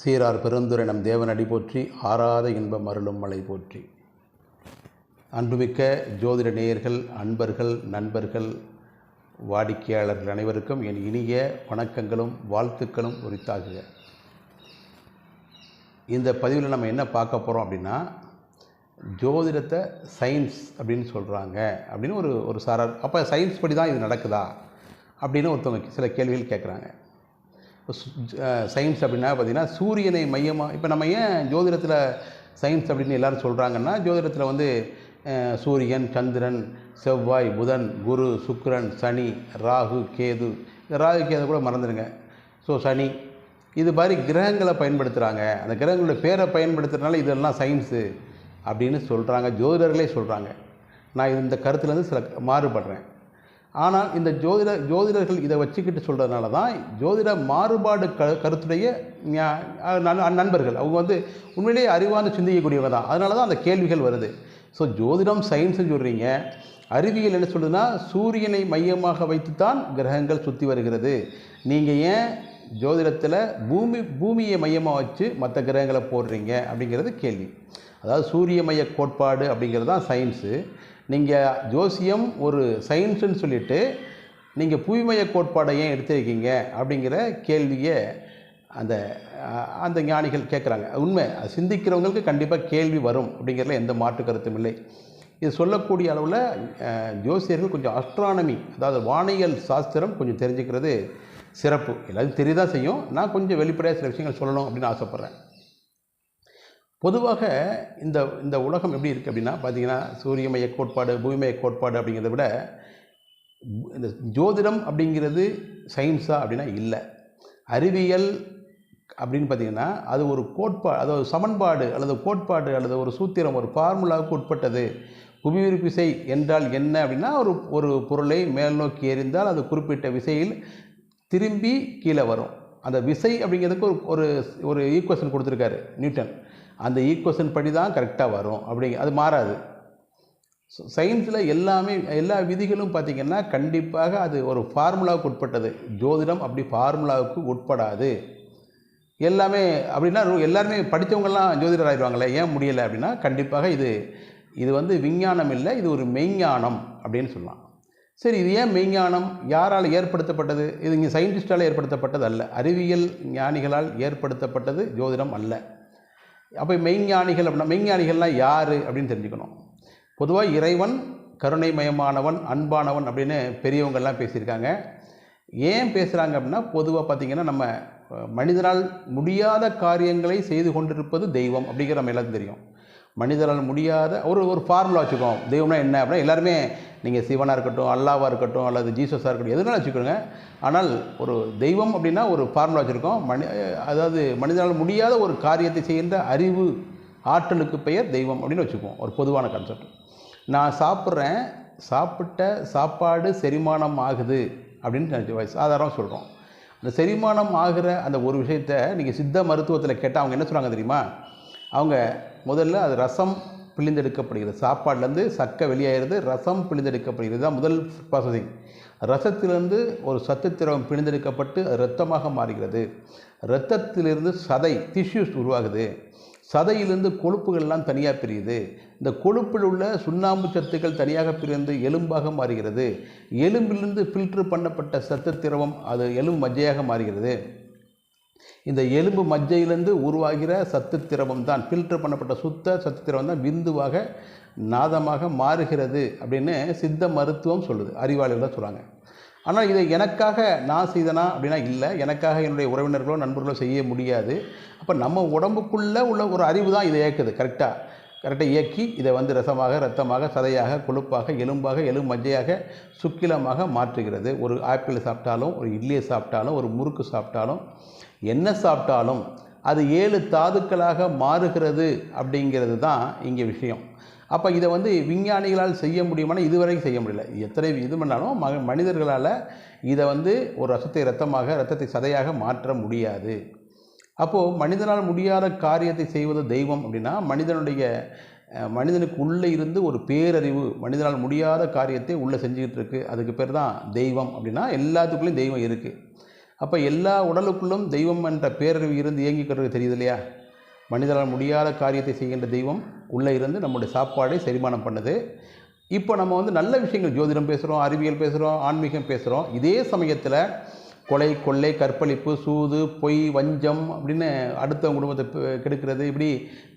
சீரார் பெருந்துரைனம் தேவனடி போற்றி ஆறாத இன்பம் அருளும் மலை போற்றி. அன்புமிக்க ஜோதிட நேயர்கள் அன்பர்கள் நண்பர்கள் வாடிக்கையாளர்கள் அனைவருக்கும் என் இனிய வணக்கங்களும் வாழ்த்துக்களும் உரித்தாகுக. இந்த பதிவில் நம்ம என்ன பார்க்க போகிறோம் அப்படின்னா ஜோதிடத்தை சயின்ஸ் அப்படின்னு சொல்கிறாங்க அப்படின்னு ஒரு ஒரு சாரார் அப்போ சயின்ஸ் படி தான் இது நடக்குதா அப்படின்னு ஒருத்தவங்க சில கேள்விகள் கேட்குறாங்க சயின்ஸ் அப்படின்னா பார்த்திங்கன்னா சூரியனை மையமாக இப்போ நம்ம ஏன் ஜோதிடத்தில் சயின்ஸ் அப்படின்னு எல்லாரும் சொல்கிறாங்கன்னா ஜோதிடத்தில் வந்து சூரியன் சந்திரன் செவ்வாய் புதன் குரு சுக்ரன் சனி ராகு கேது. ராகு கேது கூட மறந்துடுங்க ஸோ சனி. இது மாதிரி கிரகங்களை பயன்படுத்துகிறாங்க அந்த கிரகங்களோட பேரை பயன்படுத்துறதுனால இதெல்லாம் சயின்ஸு அப்படின்னு சொல்கிறாங்க ஜோதிடர்களே சொல்கிறாங்க நான் இது இந்த கருத்துலேருந்து சில மாறுபடுறேன். ஆனால் இந்த ஜோதிட ஜோதிடர்கள் இதை வச்சுக்கிட்டு சொல்கிறதுனால தான் ஜோதிட மாறுபாடு க கருத்துடைய நண்பர்கள். அவங்க வந்து உண்மையிலேயே அறிவான சிந்திக்கக்கூடியவங்க தான். அதனால தான் அந்த கேள்விகள் வருது. ஸோ ஜோதிடம் சயின்ஸ்னு சொல்கிறீங்க அறிவியல் என்ன சொல்லுதுன்னா சூரியனை மையமாக வைத்து தான் கிரகங்கள் சுற்றி வருகிறது. நீங்கள் ஏன் ஜோதிடத்தில் பூமி பூமியை மையமாக வச்சு மற்ற கிரகங்களை போடுறீங்க? அப்படிங்கிறது கேள்வி. அதாவது சூரிய மைய கோட்பாடு அப்படிங்கிறது தான் சயின்ஸு நீங்கள் ஜோசியம் ஒரு சயின்ஸுன்னு சொல்லிட்டு நீங்கள் புவிமய கோட்பாடை ஏன் எடுத்திருக்கீங்க அப்படிங்கிற கேள்வியை அந்த அந்த ஞானிகள் கேட்குறாங்க. உண்மை அது சிந்திக்கிறவங்களுக்கு கண்டிப்பாக கேள்வி வரும் அப்படிங்கிறதுல எந்த மாற்று கருத்தும் இல்லை. இது சொல்லக்கூடிய அளவில் ஜோசியர்கள் கொஞ்சம் அஸ்ட்ரானமி அதாவது வானியல் சாஸ்திரம் கொஞ்சம் தெரிஞ்சுக்கிறது சிறப்பு. எல்லாத்தையும் தெரியதான் செய்யும்? நான் கொஞ்சம் வெளிப்படையாக சில விஷயங்கள் சொல்லணும் அப்படின்னு ஆசைப்பட்றேன். பொதுவாக இந்த இந்த உலகம் எப்படி இருக்குது அப்படின்னா பார்த்தீங்கன்னா சூரியமய கோட்பாடு பூமிமய கோட்பாடு அப்படிங்கிறத விட இந்த ஜோதிடம் அப்படிங்கிறது சயின்ஸா அப்படின்னா இல்லை. அறிவியல் அப்படின்னு பார்த்தீங்கன்னா அது ஒரு கோட்பாடு அதாவது சமன்பாடு அல்லது கோட்பாடு அல்லது ஒரு சூத்திரம் ஒரு ஃபார்முலாவுக்கு உட்பட்டது. புவியீர்ப்பு விசை என்றால் என்ன அப்படின்னா ஒரு ஒரு பொருளை மேல் நோக்கி எறிந்தால் அது குறிப்பிட்ட விசையில் திரும்பி கீழே வரும். அந்த விசை அப்படிங்கிறதுக்கு ஒரு ஒரு ஒரு ஈக்குவேஷன் கொடுத்துருக்காரு நியூட்டன். அந்த ஈக்குவேஷன் படி தான் கரெக்டாக வரும். அப்படிங்க அது மாறாது. சயின்ஸில் எல்லாமே எல்லா விதிகளும் பார்த்திங்கன்னா கண்டிப்பாக அது ஒரு ஃபார்முலாவுக்கு உட்பட்டது. ஜோதிடம் அப்படி ஃபார்முலாவுக்கு உட்படாது. எல்லாமே அப்படின்னா எல்லாருமே படித்தவங்கெல்லாம் ஜோதிடர் ஆயிடுவாங்களே ஏன் முடியலை அப்படின்னா கண்டிப்பாக இது இது வந்து விஞ்ஞானம் இல்லை இது ஒரு மெய்ஞானம் அப்படின்னு சொல்லலாம். சரி இது ஏன் மெய்ஞானம்? யாரால் ஏற்படுத்தப்பட்டது? இது இங்கே சயின்டிஸ்டால் ஏற்படுத்தப்பட்டது அல்ல. அறிவியல் ஞானிகளால் ஏற்படுத்தப்பட்டது ஜோதிடம் அல்ல. அப்போ மெய்ஞானிகள் அப்படின்னா மெய்ஞானிகள்லாம் யார் அப்படின்னு தெரிஞ்சுக்கணும். பொதுவாக இறைவன் கருணைமயமானவன் அன்பானவன் அப்படின்னு பெரியவங்கள்லாம் பேசியிருக்காங்க. ஏன் பேசுகிறாங்க அப்படின்னா பொதுவாக பார்த்திங்கன்னா நம்ம மனிதனால் முடியாத காரியங்களை செய்து கொண்டிருப்பது தெய்வம் அப்படிங்கிற நம்ம எல்லாத்துக்கும் தெரியும். மனிதரால் முடியாத ஒரு ஒரு ஃபார்முலா வச்சுக்கோம். தெய்வம்னா என்ன அப்படின்னா எல்லாருமே நீங்கள் சிவனாக இருக்கட்டும் அல்லாவாக இருக்கட்டும் அல்லது ஜீசஸாக இருக்கட்டும் எதுனாலும் வச்சுக்கோங்க. ஆனால் ஒரு தெய்வம் அப்படின்னா ஒரு ஃபார்முலா வச்சுருக்கோம். மனி அதாவது மனிதனால் முடியாத ஒரு காரியத்தை செய்கின்ற அறிவு ஆற்றலுக்கு பெயர் தெய்வம் அப்படின்னு வச்சுக்குவோம். ஒரு பொதுவான கான்செப்ட் நான் சாப்பிட்றேன் சாப்பிட்ட சாப்பாடு செரிமானம் ஆகுது அப்படின்னு நினச்சி சாதாரணமாக சொல்கிறோம் அந்த செரிமானம் ஆகிற அந்த ஒரு விஷயத்த நீங்கள் சித்த மருத்துவத்தில் கேட்டால் அவங்க என்ன சொல்கிறாங்க தெரியுமா? அவங்க முதல்ல அது ரசம் பிழிந்தெடுக்கப்படுகிறது. சாப்பாடுலேருந்து சக்கை வெளியாகிறது ரசம் பிழிந்தெடுக்கப்படுகிறது. தான் முதல் ப்ராசஸிங் ரசத்திலிருந்து ஒரு சத்து திரவம் பிழிந்தெடுக்கப்பட்டு அது இரத்தமாக மாறுகிறது. இரத்தத்திலிருந்து சதை டிஷ்யூஸ் உருவாகுது. சதையிலிருந்து கொழுப்புகள்லாம் தனியாக பிரியுது. இந்த கொழுப்பில் உள்ள சுண்ணாம்பு சத்துக்கள் தனியாக பிரிந்து எலும்பாக மாறுகிறது. எலும்பிலிருந்து ஃபில்டர் பண்ணப்பட்ட சத்து திரவம் அது எலும்பு மஜ்ஜையாக மாறுகிறது. இந்த எலும்பு மஜ்ஜையிலிருந்து உருவாகிற சத்து திரவம் தான் ஃபில்டர் பண்ணப்பட்ட சுத்த சத்து திரவம் தான் விந்துவாக நாதமாக மாறுகிறது அப்படின்னு சித்த மருத்துவம் சொல்லுது. அறிவாளிகள் சொல்கிறாங்க ஆனால் இதை எனக்காக நான் செய்தனா அப்படின்னா இல்லை. எனக்காக என்னுடைய உறவினர்களோ நண்பர்களோ செய்ய முடியாது. அப்போ நம்ம உடம்புக்குள்ளே உள்ள ஒரு அறிவு தான் இதை இயக்குது. கரெக்டாக கரெக்டாக இயக்கி இதை வந்து ரசமாக ரத்தமாக சதையாக கொழுப்பாக எலும்பாக எலும்பு மஜ்ஜையாக சுக்கிலமாக மாற்றுகிறது. ஒரு ஆப்பிள் சாப்பிட்டாலும் ஒரு இட்லியை சாப்பிட்டாலும் ஒரு முறுக்கு சாப்பிட்டாலும் என்ன சாப்பிட்டாலும் அது ஏழு தாதுக்களாக மாறுகிறது அப்படிங்கிறது தான் இங்கே விஷயம். அப்போ இதை வந்து விஞ்ஞானிகளால் செய்ய முடியுமானா இதுவரைக்கும் செய்ய முடியல. எத்தனை இது பண்ணாலும் ம மனிதர்களால் இதை வந்து ஒரு ரசத்தை ரத்தமாக ரத்தத்தை சதையாக மாற்ற முடியாது. அப்போது மனிதனால் முடியாத காரியத்தை செய்வது தெய்வம் அப்படின்னா மனிதனுடைய மனிதனுக்கு உள்ளே இருந்து ஒரு பேரறிவு மனிதனால் முடியாத காரியத்தை உள்ளே செஞ்சுக்கிட்டு இருக்குது அதுக்கு பேர் தான் தெய்வம் அப்படின்னா எல்லாத்துக்குள்ளேயும் தெய்வம் இருக்குது அப்போ எல்லா உடலுக்குள்ளும் தெய்வம் என்ற பேரறிவு இருந்து இயங்கிக்கிறது தெரியுது இல்லையா மனிதனால் முடியாத காரியத்தை செய்கின்ற தெய்வம் உள்ளே இருந்து நம்முடைய சாப்பாடை செரிமானம் பண்ணுது. இப்போ நம்ம வந்து நல்ல விஷயங்கள் ஜோதிடம் பேசுகிறோம் அறிவியல் பேசுகிறோம் ஆன்மீகம் பேசுகிறோம் இதே சமயத்தில் கொலை கொள்ளை கற்பழிப்பு சூது பொய் வஞ்சம் அப்படின்னு அடுத்த குடும்பத்தை கெடுக்கிறது. இப்படி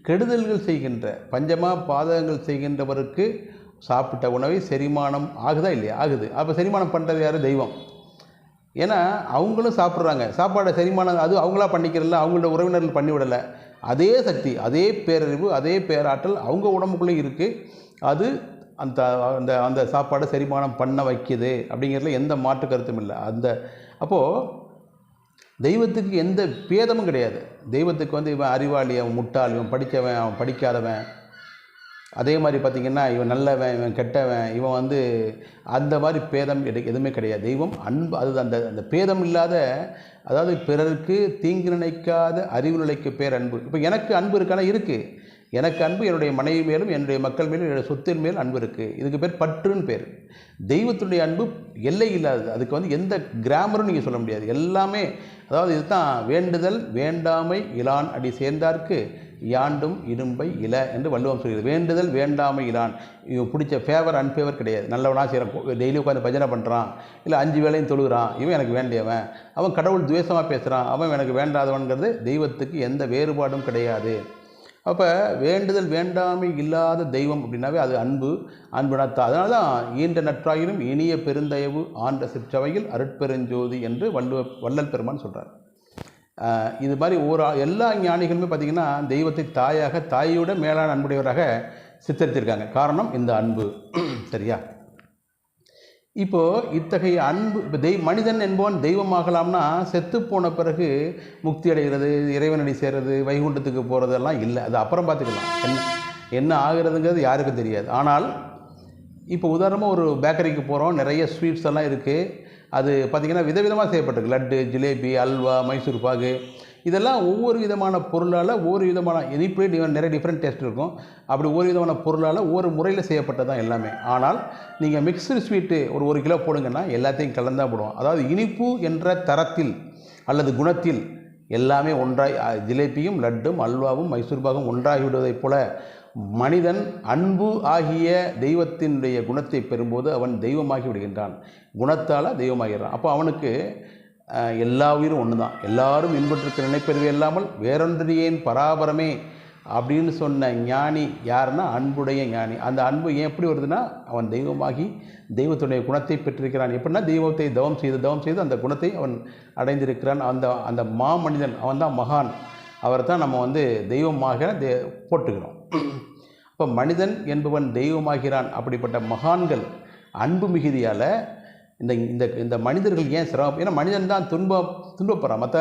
கெடுதல்கள் செய்கின்ற பஞ்சமாக பாதகங்கள் செய்கின்றவருக்கு சாப்பிட்ட உணவை செரிமானம் ஆகுதா இல்லையா? ஆகுது. அப்போ செரிமானம் பண்ணுறது யார்? தெய்வம். ஏன்னா அவங்களும் சாப்பிட்றாங்க. சாப்பாடை செரிமானம் அது அவங்களா பண்ணிக்கிறதில்ல அவங்களோட உறவினர்கள் பண்ணிவிடலை. அதே சக்தி அதே பேரறிவு அதே பேராற்றல் அவங்க உடம்புக்குள்ளேயும் இருக்குது அது அந்த அந்த அந்த சாப்பாடை செரிமானம் பண்ண வைக்கிது அப்படிங்கிறதுல எந்த மாற்று கருத்தும் இல்லை. அந்த அப்போது தெய்வத்துக்கு எந்த பேதமும் கிடையாது. தெய்வத்துக்கு வந்து இவன் அறிவாளி அவன் முட்டாள் இவன் படித்தவன் அவன் படிக்காதவன் அதே மாதிரி பார்த்திங்கன்னா இவன் நல்லவன் இவன் கெட்டவன் இவன் வந்து அந்த மாதிரி பேதம் எடு எதுவுமே கிடையாது. தெய்வம் அன்பு அது அந்த அந்த பேதம் இல்லாத அதாவது பிறருக்கு தீங்கு நினைக்காத அறிவு நிலைக்கு பேர் அன்பு இப்போ எனக்கு அன்பு இருக்கானா? இருக்குது எனக்கு அன்பு என்னுடைய மனைவி மேலும் என்னுடைய மக்கள் மேலும் என்னுடைய சொத்தின் மேல் அன்பு இருக்குது இதுக்கு பேர் பற்றுன்னு பேர். தெய்வத்துடைய அன்பு எல்லை இல்லாதது. அதுக்கு வந்து எந்த கிராமரும் நீங்கள் சொல்ல முடியாது. எல்லாமே அதாவது இதுதான் வேண்டுதல் வேண்டாமை இலான் அடி சேர்ந்தார்க்கு யாண்டும் இரும்பை இல என்று வள்ளுவம் சொல்கிறது. வேண்டுதல் வேண்டாமை இலான். இவன் பிடிச்ச ஃபேவர் அன்ஃபேவர் கிடையாது. நல்லவனாக செய்கிறான் டெய்லி உட்காந்து பஜனை பண்ணுறான் இல்லை அஞ்சு வேலையும் தொழுகிறான். இவன் எனக்கு வேண்டியவன். அவன் கடவுள் துவேஷமாக பேசுகிறான் அவன் எனக்கு வேண்டாதவன்கிறது தெய்வத்துக்கு எந்த வேறுபாடும் கிடையாது. அப்போ வேண்டுதல் வேண்டாமை இல்லாத தெய்வம் அப்படின்னாவே அது அன்பு அன்புணத்தா அதனால தான் ஈன்ற நற்றாயினும் இனிய பெருந்தயவு ஆண்ட சிற்றவையில் அருட்பெருஞ்சோதி என்று வள்ளுவ வள்ளல் பெருமான் சொல்கிறார் இது மாதிரி ஒரு எல்லா ஞானிகளுமே பார்த்திங்கன்னா தெய்வத்தை தாயாக தாயோட மேலான அன்புடையவராக சித்தரித்திருக்காங்க. காரணம் இந்த அன்பு. சரியா? இப்போது இத்தகைய அன்பு இப்போ தெய் மனிதன் என்பவன் தெய்வமாகலாம்னா செத்து போன பிறகு முக்தி அடைகிறது இறைவனடி சேர்றது வைகுண்டத்துக்கு போகிறதெல்லாம் இல்லை. அது அப்புறம் பார்த்துக்கலாம் என்ன என்ன ஆகிறதுங்கிறது யாருக்கும் தெரியாது. ஆனால் இப்போ உதாரணமாக ஒரு பேக்கரிக்கு போகிறோம் நிறைய ஸ்வீட்ஸ் எல்லாம் இருக்குது அது பார்த்திங்கன்னா விதவிதமாக செய்யப்பட்டிருக்கு. லட்டு ஜிலேபி அல்வா மைசூர் பாகு. இதெல்லாம் ஒவ்வொரு விதமான பொருளால் ஒவ்வொரு விதமான இனிப்பு டி- நிறைய டிஃப்ரெண்ட் டேஸ்ட் இருக்கும். அப்படி ஒவ்வொரு விதமான பொருளால் ஒவ்வொரு முறையில் செய்யப்பட்டது தான் எல்லாமே. ஆனால் நீங்கள் மிக்சடு ஸ்வீட்டு ஒரு ஒரு கிலோ போடுங்கன்னா எல்லாத்தையும் கலந்தா போடுவோம். அதாவது இனிப்பு என்ற தரத்தில் அல்லது குணத்தில் எல்லாமே ஒன்றாய் ஜிலேபியும் லட்டும் அல்வாவும் மைசூர் பாகும் ஒன்றாகி விடுவதைப் போல மனிதன் அன்பு ஆகிய தெய்வத்தினுடைய குணத்தை பெறும்போது அவன் தெய்வமாகி விடுகின்றான். குணத்தால் தெய்வமாகிறான் அப்போ அவனுக்கு எல்லா உயிரும் ஒன்று தான் எல்லாரும் இன்பற்றுக்கு நினைப்பறிவு இல்லாமல் வேறொன்றியேன் பராபரமே? அப்படின்னு சொன்ன ஞானி யாருன்னா அன்புடைய ஞானி. அந்த அன்பு ஏன் எப்படி வருதுன்னா அவன் தெய்வமாகி தெய்வத்துடைய குணத்தை பெற்றிருக்கிறான். எப்படின்னா தெய்வத்தை தவம் செய்து தவம் செய்து அந்த குணத்தை அவன் அடைந்திருக்கிறான். அந்த அந்த மாமனிதன் அவன் தான் மகான். அவரை தான் நம்ம வந்து தெய்வமாக தே போட்டுக்கிறோம் இப்போ மனிதன் என்பவன் தெய்வமாகிறான் அப்படிப்பட்ட மகான்கள் அன்பு மிகுதியால் இந்த இந்த இந்த மனிதர்கள் ஏன் சிரமம் ஏன்னா மனிதன் தான் துன்பம் துன்பப்படுறான் மற்ற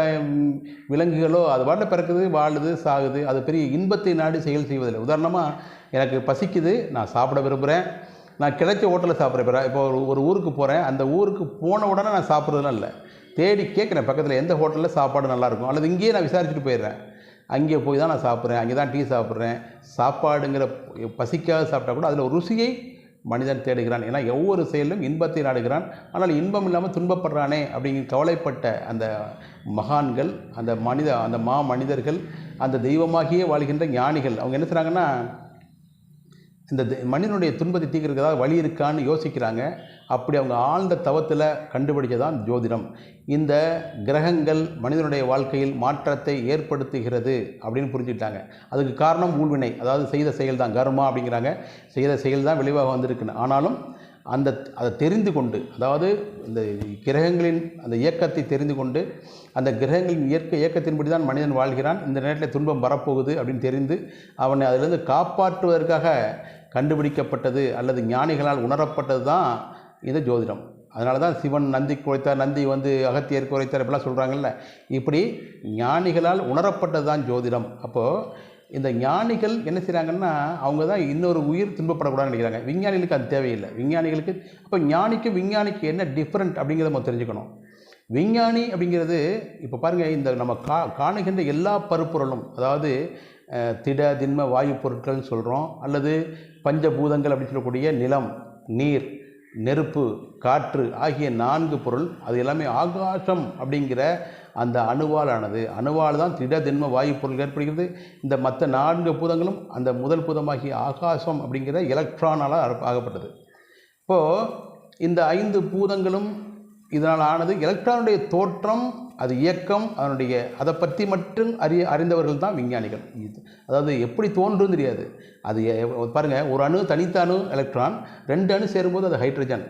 விலங்குகளோ அது வாழ பிறக்குது வாழுது சாகுது அது பெரிய இன்பத்தை நாடி செயல் செய்வதில்லை. உதாரணமாக எனக்கு பசிக்குது நான் சாப்பிட விரும்புகிறேன் நான் கிடைச்ச ஹோட்டலில் சாப்பிட்றேன். இப்போ ஒரு ஒரு ஊருக்கு போகிறேன் அந்த ஊருக்கு போன உடனே நான் சாப்பிட்றதுலாம் இல்லை. தேடி கேட்குறேன். பக்கத்தில் எந்த ஹோட்டலில் சாப்பாடு நல்லாயிருக்கும் அல்லது இங்கேயே நான் விசாரிச்சுட்டு போயிடுறேன். அங்கே போய் தான் நான் சாப்பிட்றேன் அங்கே தான் டீ சாப்பிட்றேன். சாப்பாடுங்கிற பசிக்காக சாப்பிட்டா கூட அதில் ஒரு ருசியை மனிதன் தேடுகிறான். ஏன்னா ஒவ்வொரு செயலும் இன்பத்தை நாடுகிறான். ஆனால் இன்பம் இல்லாமல் துன்பப்படுறானே அப்படிங்கிற கவலைப்பட்ட அந்த மகான்கள் அந்த மனித அந்த மா மனிதர்கள் அந்த தெய்வமாகியே வாழ்கின்ற ஞானிகள் அவங்க என்ன செய்கிறாங்கன்னா இந்த தெ- மனிதனுடைய துன்பத்தை தீக்கிறதுக்காக வழி இருக்கான்னு யோசிக்கிறாங்க. அப்படி அவங்க ஆழ்ந்த தவத்தில் கண்டுபிடிச்சதான் ஜோதிடம். இந்த கிரகங்கள் மனிதனுடைய வாழ்க்கையில் மாற்றத்தை ஏற்படுத்துகிறது அப்படின்னு புரிஞ்சுக்கிட்டாங்க. அதுக்கு காரணம் ஊழ்வினை. அதாவது செய்த செயல் தான் கர்மா அப்படிங்கிறாங்க. செய்த செயல் தான் விளைவாக வந்திருக்குன்னு. ஆனாலும் அந்த அதை தெரிந்து கொண்டு அதாவது இந்த கிரகங்களின் அந்த இயக்கத்தை தெரிந்து கொண்டு அந்த கிரகங்களின் இயற்கை இயக்கத்தின்படி தான் மனிதன் வாழ்கிறான். இந்த நேரத்தில் துன்பம் வரப்போகுது அப்படின்னு தெரிந்து அவனை அதிலிருந்து காப்பாற்றுவதற்காக கண்டுபிடிக்கப்பட்டது அல்லது ஞானிகளால் உணரப்பட்டது தான் இது ஜோதிடம். அதனால தான் சிவன் நந்தி குறைத்தார் நந்தி வந்து அகத்தியர் குறைத்தார் இப்படிலாம் சொல்கிறாங்கல்ல இப்படி ஞானிகளால் உணரப்பட்டது தான் ஜோதிடம். அப்போது இந்த ஞானிகள் என்ன செய்கிறாங்கன்னா அவங்க தான் இன்னொரு உயிர் துன்பப்படக்கூடாதுன்னு நினைக்கிறாங்க. விஞ்ஞானிகளுக்கு அது தேவையில்லை. விஞ்ஞானிகளுக்கு அப்போ ஞானிக்கும் விஞ்ஞானிக்கு என்ன டிஃப்ரெண்ட் அப்படிங்கிறத நம்ம தெரிஞ்சுக்கணும். விஞ்ஞானி அப்படிங்கிறது இப்போ பாருங்கள் இந்த நம்ம கா காணுகின்ற எல்லா பருப்பொருளும் அதாவது திட திண்ம வாயு பொருட்கள்னு சொல்கிறோம் அல்லது பஞ்சபூதங்கள் அப்படின்னு சொல்லக்கூடிய நிலம் நீர் நெருப்பு காற்று ஆகிய நான்கு பொருள் அது எல்லாமே ஆகாசம் அப்படிங்கிற அந்த அணுவால் ஆனது அணுவால் தான் திட திண்ம வாயு பொருள் ஏற்படுகிறது. இந்த மற்ற நான்கு பூதங்களும் அந்த முதல் பூதமாகிய ஆகாசம் அப்படிங்கிற எலக்ட்ரானால் ஆகப்பட்டது. இப்போது இந்த ஐந்து பூதங்களும் இதனால் ஆனது எலக்ட்ரானுடைய தோற்றம் அது இயக்கம் அதனுடைய அதை பற்றி மட்டும் அறிய அறிந்தவர்கள் தான் விஞ்ஞானிகள். அதாவது எப்படி தோன்றும் தெரியாது. அது பாருங்கள் ஒரு அணு தனித்த அணு எலக்ட்ரான் ரெண்டு அணு சேரும்போது அது ஹைட்ரஜன்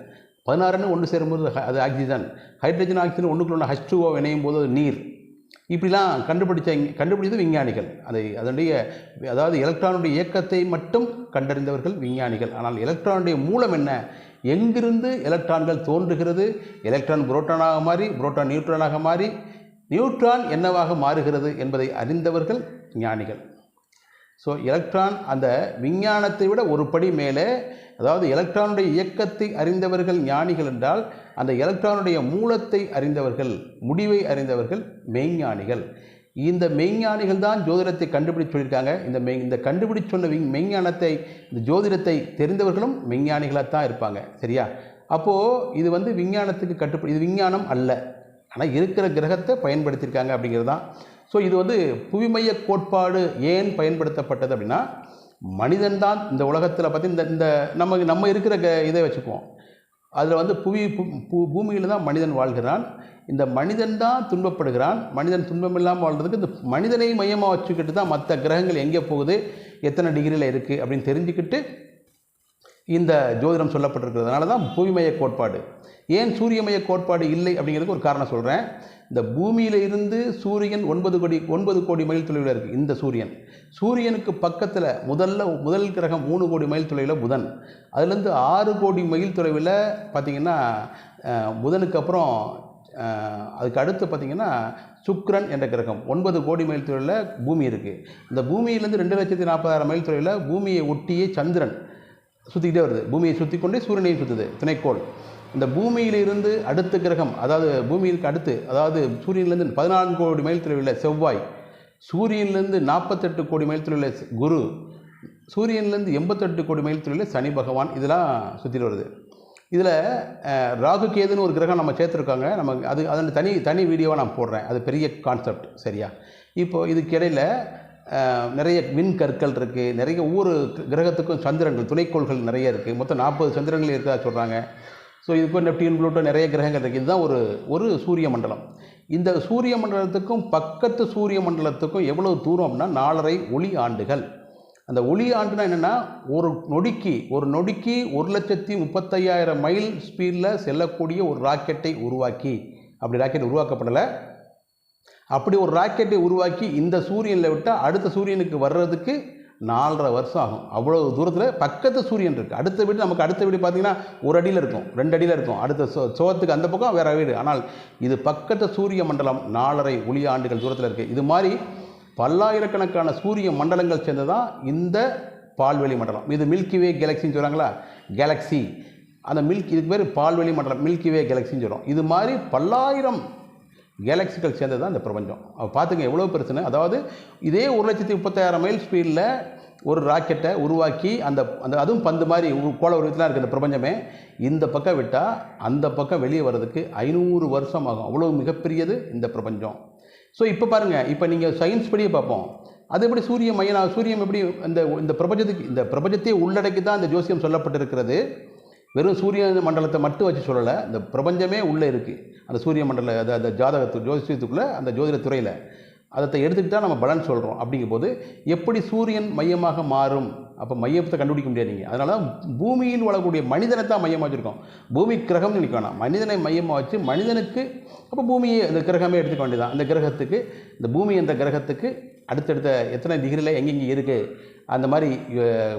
பதினாறு அணு ஒன்று சேரும்போது அது அது ஆக்சிஜன் ஹைட்ரஜன் ஆக்சிஜன் ஒன்றுக்குள்ள ஹச் டூஓ இணையும் போது அது நீர். இப்படிலாம் கண்டுபிடிச்ச கண்டுபிடிச்சது விஞ்ஞானிகள். அதை அதனுடைய அதாவது எலக்ட்ரானுடைய இயக்கத்தை மட்டும் கண்டறிந்தவர்கள் விஞ்ஞானிகள். ஆனால் எலக்ட்ரானுடைய மூலம் என்ன? எங்கிருந்து எலக்ட்ரான்கள் தோன்றுகிறது? எலக்ட்ரான் புரோட்டானாக மாறி புரோட்டான் நியூட்ரானாக மாறி நியூட்ரான் என்னவாக மாறுகிறது என்பதை அறிந்தவர்கள் ஞானிகள். ஸோ எலக்ட்ரான் அந்த விஞ்ஞானத்தை விட ஒரு படி மேலே அதாவது எலக்ட்ரானுடைய இயக்கத்தை அறிந்தவர்கள் ஞானிகள் என்றால் அந்த எலக்ட்ரானுடைய மூலத்தை அறிந்தவர்கள் முடிவை அறிந்தவர்கள் மெய்ஞானிகள். இந்த மெய்ஞானிகள் தான் ஜோதிடத்தை கண்டுபிடிச்சு சொல்லியிருக்காங்க. இந்த மெய் இந்த கண்டுபிடிச்சு சொன்ன மெய்ஞானத்தை இந்த ஜோதிடத்தை தெரிந்தவர்களும் மெய்ஞானிகளாக தான் இருப்பாங்க. சரியா? அப்போது இது வந்து விஞ்ஞானத்துக்கு கட்டுப்படி இது விஞ்ஞானம் அல்ல. ஆனால் இருக்கிற கிரகத்தை பயன்படுத்தியிருக்காங்க அப்படிங்கிறது தான். ஸோ இது வந்து புவிமைய கோட்பாடு ஏன் பயன்படுத்தப்பட்டது அப்படின்னா மனிதன் தான் இந்த உலகத்தில் பார்த்து இந்த இந்த நம்ம நம்ம இருக்கிற க இதை வச்சுக்குவோம். அதில் வந்து புவி பூமியில் தான் மனிதன் வாழ்கிறான். இந்த மனிதன் தான் துன்பப்படுகிறான். மனிதன் துன்பம் இல்லாமல் வாழ்றதுக்கு இந்த மனிதனை மையமாக வச்சுக்கிட்டு தான் மற்ற கிரகங்கள் எங்கே போகுது எத்தனை டிகிரியில் இருக்குது அப்படின்னு தெரிஞ்சுக்கிட்டு இந்த ஜோதிடம் சொல்லப்பட்டிருக்கிறதுனால தான் பூமிமய கோட்பாடு. ஏன் சூரியமய கோட்பாடு இல்லை அப்படிங்கிறதுக்கு ஒரு காரணம் சொல்கிறேன் இந்த பூமியில் இருந்து சூரியன் ஒன்பது கோடி ஒன்பது கோடி மைல் தொலைவில் இருக்குது இந்த சூரியன். சூரியனுக்கு பக்கத்தில் முதல்ல முதல் கிரகம் மூணு கோடி மைல் தொலைவில் புதன். அதுலேருந்து ஆறு கோடி மைல் தொலைவில் பார்த்திங்கன்னா புதனுக்கு அப்புறம் அதுக்கு அடுத்து பார்த்திங்கன்னா சுக்ரன் என்ற கிரகம் ஒன்பது கோடி மைல் தொலைவில் பூமி இருக்குது இந்த பூமியிலேருந்து ரெண்டு லட்சத்தி நாற்பதாயிரம் மைல் தொலைவில் பூமியை ஒட்டியே சந்திரன் சுற்றிக்கிட்டே வருது. பூமியை சுற்றி கொண்டே சூரியனையும் சுற்றுது துணைக்கோள். இந்த பூமியிலிருந்து அடுத்த கிரகம் அதாவது பூமியிற்கு அடுத்து அதாவது சூரியன்லேருந்து பதினான்கு கோடி மைல் தொலைவில் செவ்வாய் சூரியன்லேருந்து நாற்பத்தெட்டு கோடி மைல் தொலைவில் குரு சூரியன்லேருந்து எண்பத்தெட்டு கோடி மைல் தொலைவில் சனி பகவான் இதெல்லாம் சுற்றிட்டு வருது. இதில் ராகு கேதுன்னு ஒரு கிரகம் நம்ம சேர்த்துருக்காங்க. நம்ம அது அதன் தனி தனி வீடியோவாக நான் போடுறேன். அது பெரிய கான்செப்ட் சரியா? இப்போது இதுக்கு இடையில் நிறைய மின் கற்கள் இருக்குது நிறைய ஒவ்வொரு கிரகத்துக்கும் சந்திரங்கள் துணைக்கோள்கள் நிறைய இருக்குது மொத்தம் நாற்பது சந்திரங்கள் இருக்கா சொல்கிறாங்க ஸோ இதுக்கும் நெப்டியூன் ப்ளூட்டோ நிறைய கிரகங்கள் இருக்குது இதுதான் ஒரு ஒரு சூரிய மண்டலம். இந்த சூரிய மண்டலத்துக்கும் பக்கத்து சூரிய மண்டலத்துக்கும் எவ்வளவு தூரம் அப்படின்னா நாலரை ஒளி ஆண்டுகள். அந்த ஒளி ஆண்டுனா என்னென்னா ஒரு நொடிக்கு ஒரு நொடிக்கு ஒரு லட்சத்தி முப்பத்தையாயிரம் மைல் ஸ்பீடில் செல்லக்கூடிய ஒரு ராக்கெட்டை உருவாக்கி. அப்படி ராக்கெட் உருவாக்கப்படலை. அப்படி ஒரு ராக்கெட்டை உருவாக்கி இந்த சூரியனில் விட்டால் அடுத்த சூரியனுக்கு வர்றதுக்கு நாலரை வருஷம் ஆகும். அவ்வளோ தூரத்தில் பக்கத்து சூரியன் இருக்குது அடுத்த வீடு நமக்கு அடுத்த வீடு பார்த்தீங்கன்னா ஒரு அடியில் இருக்கும். ரெண்டு அடியில் இருக்கும். அடுத்த சோ சோகத்துக்கு அந்த பக்கம் வேறு வீடு. ஆனால் இது பக்கத்து சூரிய மண்டலம் நாலரை ஒளி ஆண்டுகள் தூரத்தில் இருக்குது இது மாதிரி பல்லாயிரக்கணக்கான சூரிய மண்டலங்கள் சேர்ந்து தான் இந்த பால்வெளி மண்டலம். இது மில்கிவே கேலக்சின்னு சொல்கிறாங்களா கேலக்ஸி அந்த மில்க் இதுக்கு பேர் பால்வெளி மண்டலம். மில்கிவே கேலக்சின்னு சொல்கிறோம் இது மாதிரி பல்லாயிரம் கேலக்சிகள் சேர்ந்தது தான் இந்த பிரபஞ்சம். அப்ப பார்த்துங்க எவ்வளோ பிரச்சனை? அதாவது இதே ஒரு லட்சத்தி முப்பத்தாயிரம் மைல் ஸ்பீடில் ஒரு ராக்கெட்டை உருவாக்கி அந்த அந்த அதுவும் பந்து மாதிரி கோள உருவத்தில் இருக்குது இந்த பிரபஞ்சமே. இந்த பக்கம் விட்டால் அந்த பக்கம் வெளியே வர்றதுக்கு ஐநூறு வருஷம் ஆகும். அவ்வளோ மிகப்பெரியது இந்த பிரபஞ்சம். ஸோ இப்போ பாருங்கள் இப்போ நீங்கள் சயின்ஸ் படியே பார்ப்போம். அது எப்படி சூரிய மையனா சூரியன் எப்படி இந்த இந்த பிரபஞ்சத்துக்கு இந்த பிரபஞ்சத்தையே உள்ளடக்கி தான் இந்த ஜோசியம் சொல்லப்பட்டிருக்கிறது. வெறும் சூரிய மண்டலத்தை மட்டும் வச்சு சொல்லலை இந்த பிரபஞ்சமே உள்ளே இருக்குது அந்த சூரிய மண்டல அது அந்த ஜாதகத்து ஜோதிஷத்துக்குள்ளே அந்த ஜோதிட துறையில். அதை எடுத்துக்கிட்டால் நம்ம பலன் சொல்கிறோம் அப்படிங்கும்போது எப்படி சூரியன் மையமாக மாறும்? அப்போ மையத்தை கண்டுபிடிக்க முடியாது நீங்கள் அதனால தான் பூமியில் வாழக்கூடிய மனிதனை தான் மையமாக வச்சுருக்கோம். பூமி கிரகம்னு நினைக்க வேணாம் மனிதனை மையமாக வச்சு மனிதனுக்கு அப்போ பூமியை இந்த கிரகமே எடுத்துக்க வேண்டியதான் அந்த கிரகத்துக்கு இந்த பூமி என்ற கிரகத்துக்கு அடுத்தடுத்த எத்தனை டிகிரியில் எங்கெங்கே இருக்குது அந்த மாதிரி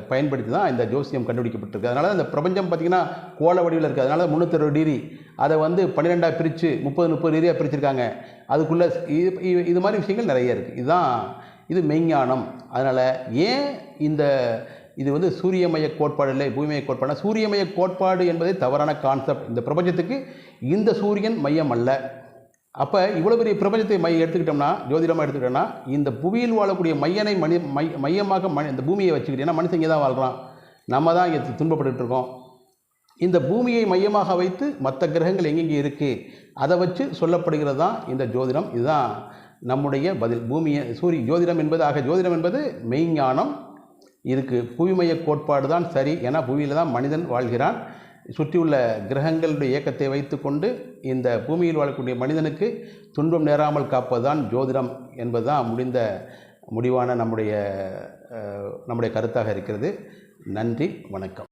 பயன்படுத்தி தான் இந்த ஜோசியம் கண்டுபிடிக்கப்பட்டிருக்கு. அதனால் அந்த பிரபஞ்சம் பார்த்திங்கன்னா கோள வடிவில் இருக்குது அதனால முந்நூற்றறுபது டிகிரி அதை வந்து பன்னிரெண்டாக பிரித்து முப்பது முப்பது டிகிரியாக பிரிச்சிருக்காங்க. அதுக்குள்ளே இது இது- மாதிரி விஷயங்கள் நிறைய இருக்குது இதுதான் இது மெய்ஞானம். அதனால் ஏன் இந்த இது வந்து சூரியமய கோட்பாடு இல்லை பூமிமய கோட்பாடுனா சூரியமய கோட்பாடு என்பதே தவறான கான்செப்ட் இந்த பிரபஞ்சத்துக்கு இந்த சூரியன் மையம் அல்ல. அப்போ இவ்வளோ பெரிய பிரபஞ்சத்தை மைய எடுத்துக்கிட்டோம்னா ஜோதிடமாக எடுத்துக்கிட்டோம்னா இந்த புவியில் வாழக்கூடிய மையனை மனி மை மையமாக மனி இந்த பூமியை வச்சுக்கிட்டு ஏன்னா மனுஷன் இங்கே தான் வாழ்கிறான் நம்ம தான் இங்கே துன்பப்பட்டுட்டு இருக்கோம். இந்த பூமியை மையமாக வைத்து மற்ற கிரகங்கள் எங்கெங்கே இருக்குது அதை வச்சு சொல்லப்படுகிறது தான் இந்த ஜோதிடம். இதுதான் நம்முடைய பதில். பூமியை சூரிய ஜோதிடம் என்பது ஆக ஜோதிடம் என்பது மெய்ஞானம் இதுக்கு புவிமைய கோட்பாடு தான் சரி. ஏன்னா புவியில் தான் மனிதன் வாழ்கிறான். சுற்றியுள்ள கிரகங்களுடைய இயக்கத்தை வைத்துக்கொண்டு இந்த பூமியில் வாழக்கூடிய மனிதனுக்கு துன்பம் நேராமல் காப்பதுதான் ஜோதிடம் என்பதுதான் முடிந்த முடிவான நம்முடைய நம்முடைய கருத்தாக இருக்கிறது. நன்றி வணக்கம்.